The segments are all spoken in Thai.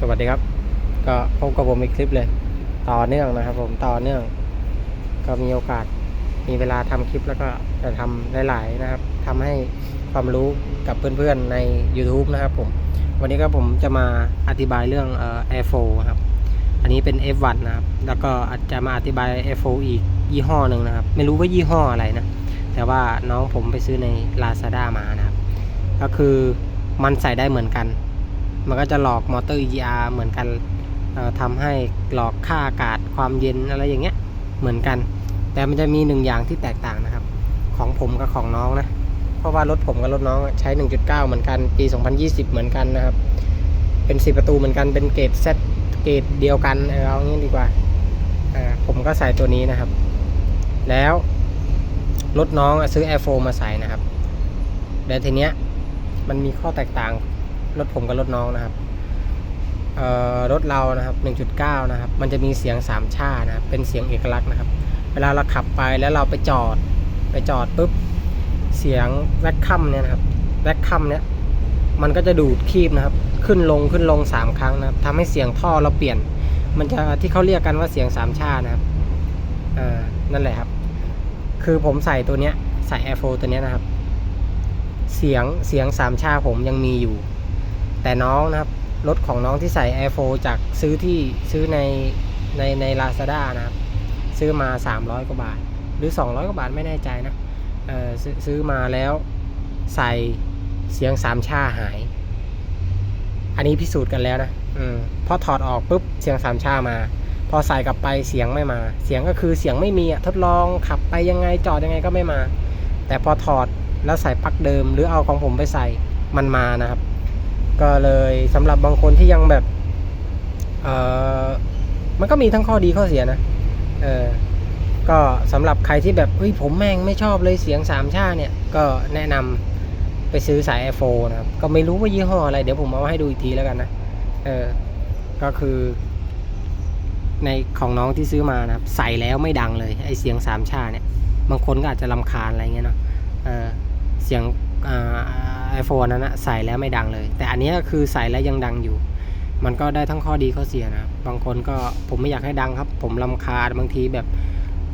สวัสดีครับ ก็พบกับผมอีกคลิปเลย ต่อเนื่องนะครับ ผมต่อเนื่อง ก็มีโอกาสมีเวลาทำคลิปแล้วก็จะทำหลาย ๆ นะครับทำให้ความรู้กับเพื่อน ๆ ใน YouTube นะครับผม วันนี้ก็ผมจะมาอธิบายเรื่องเอ่อ Air 4ครับ อันนี้เป็น F1 นะครับ แล้วก็อาจจะมาอธิบาย Air 4อีกยี่ห้อหนึ่งนะครับ ไม่รู้ว่ายี่ห้ออะไรนะ แต่ว่าน้องผมไปซื้อใน Lazada มานะครับ ก็คือมันใส่ได้เหมือนกัน มันก็จะหลอกมอเตอร์ EGR เหมือนกันทำให้หลอกค่าอากาศความเย็นอะไรอย่างเงี้ยเหมือนกัน แต่มันจะมีหนึ่งอย่างที่แตกต่างนะครับ ของผมกับของน้องนะ เพราะว่ารถผมกับรถน้องใช้ 1.9 เหมือนกันปี 2020 เหมือนกันนะครับ เป็น4ประตูเหมือนกันเป็นเกรด Z เกรดเดียวกันเอาเอางี้ดีกว่าผมก็ใส่ตัวนี้นะครับ แล้วรถน้องซื้อ Air 4มาใส่นะครับแต่ทีเนี้ยมันมีข้อแตกต่าง รถผมกับรถน้องนะครับรถเรานะครับ 1.9 นะครับ มันจะมีเสียงสามชานะครับ เป็นเสียงเอกลักษณ์นะครับ เวลาเราขับไปแล้วเราไปจอด ไปจอดปุ๊บ เสียงแวคคัมเนี่ยนะครับ แวคคัมเนี่ย มันก็จะดูดคีบนะครับ ขึ้นลงขึ้นลงสามครั้งนะครับทำให้เสียงท่อเราเปลี่ยน มันจะที่เขาเรียกกันว่าเสียงสามชานะครับ อ่า นั่นแหละครับ คือผมใส่ตัวเนี้ย ใส่ Air 4ตัวเนี้ยนะครับ เสียงเสียงสามชาผมยังมีอยู่ แต่น้องนะครับ รถของน้องที่ใส่ Air 4จากซื้อที่ซื้อในในใน Lazada นะครับ ซื้อมา 300 กว่าบาท หรือ 200 กว่าบาทไม่แน่ใจนะเออซื้อซื้อมาแล้วใส่เสียงสามชาหาย อันนี้พิสูจน์กันแล้วนะอืมพอถอดออกปุ๊บเสียงสามชามา พอใส่กลับไปเสียงไม่มา เสียงก็คือเสียงไม่มีอะทดลองขับไปยังไงจอดยังไงก็ไม่มา แต่พอถอดแล้วใส่ปลั๊กเดิม หรือเอาของผมไปใส่มันมานะครับ ก็เลยสำหรับบางคนที่ยังแบบเออมันก็มีทั้งข้อดีข้อเสียนะเออก็สำหรับใครที่แบบเฮ้ยผมแม่งไม่ชอบเลยเสียงสามชาเนี่ย ก็แนะนำไปซื้อสาย Air 4นะครับ ก็ไม่รู้ว่ายี่ห้ออะไร เดี๋ยวผมเอามาให้ดูอีกทีแล้วกันนะ เออ ก็คือ ในของน้องที่ซื้อมานะครับ ใส่แล้วไม่ดังเลย ไอเสียงสามชาเนี่ย บางคนก็อาจจะลำคาญอะไรเงี้ยเนาะ เออ เสียงไอโฟนนั้นนะใส่แล้วไม่ดังเลย แต่อันนี้คือใส่แล้วยังดังอยู่ มันก็ได้ทั้งข้อดีข้อเสียนะ บางคนก็ผมไม่อยากให้ดังครับ ผมลำคาบางทีแบบ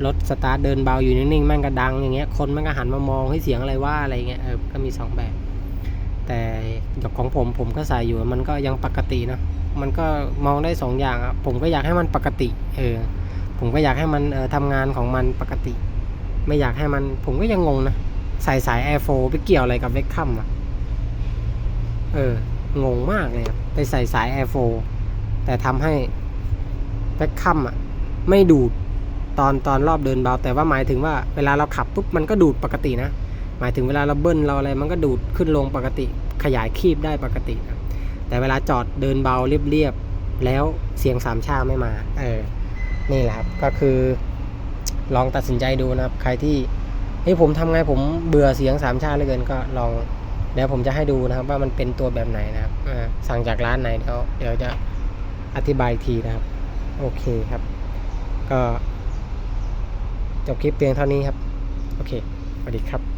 รถสตาร์ทเดินเบาอยู่นิ่งๆแม่งก็ดังอย่างเงี้ยคนแม่งก็หันมามองให้เสียงอะไรว่าอะไรเงี้ยเออก็มีสองแบบ แต่ของผมผมก็ใส่อยู่มันก็ยังปกตินะมันก็มองได้สองอย่างอะผมก็อยากให้มันปกติเออผมก็อยากให้มันเออทำงานของมันปกติ ไม่อยากให้มันผมก็ยังงงนะใส่สาย Air 4ไปเกี่ยวอะไรกับเวกคัมอะ เอองงมากเลยครับ ไปใส่สาย Air 4แต่ทำให้เวกคัมอะ ไม่ดูดตอนตอนรอบเดินเบา แต่ว่าหมายถึงว่าเวลาเราขับปุ๊บมันก็ดูดปกตินะ หมายถึงเวลาเราเบิ้ลเราอะไรมันก็ดูดขึ้นลงปกติ ขยายคีบได้ปกตินะแต่เวลาจอดเดินเบาเรียบๆแล้วเสียงสามชาไม่มา เออ นี่แหละครับก็คือลองตัดสินใจดูนะครับ ใครที่เฮ้ยผมทำไงผมเบื่อเสียงสามชาเหลือเกินก็ลอง เดี๋ยวผมจะให้ดูนะครับว่ามันเป็นตัวแบบไหนนะครับสั่งจากร้านไหนเดี๋ยวเดี๋ยวจะอธิบายทีนะครับ โอเคครับ ก็จบคลิปเพียงเท่านี้ครับ โอเคสวัสดีครับ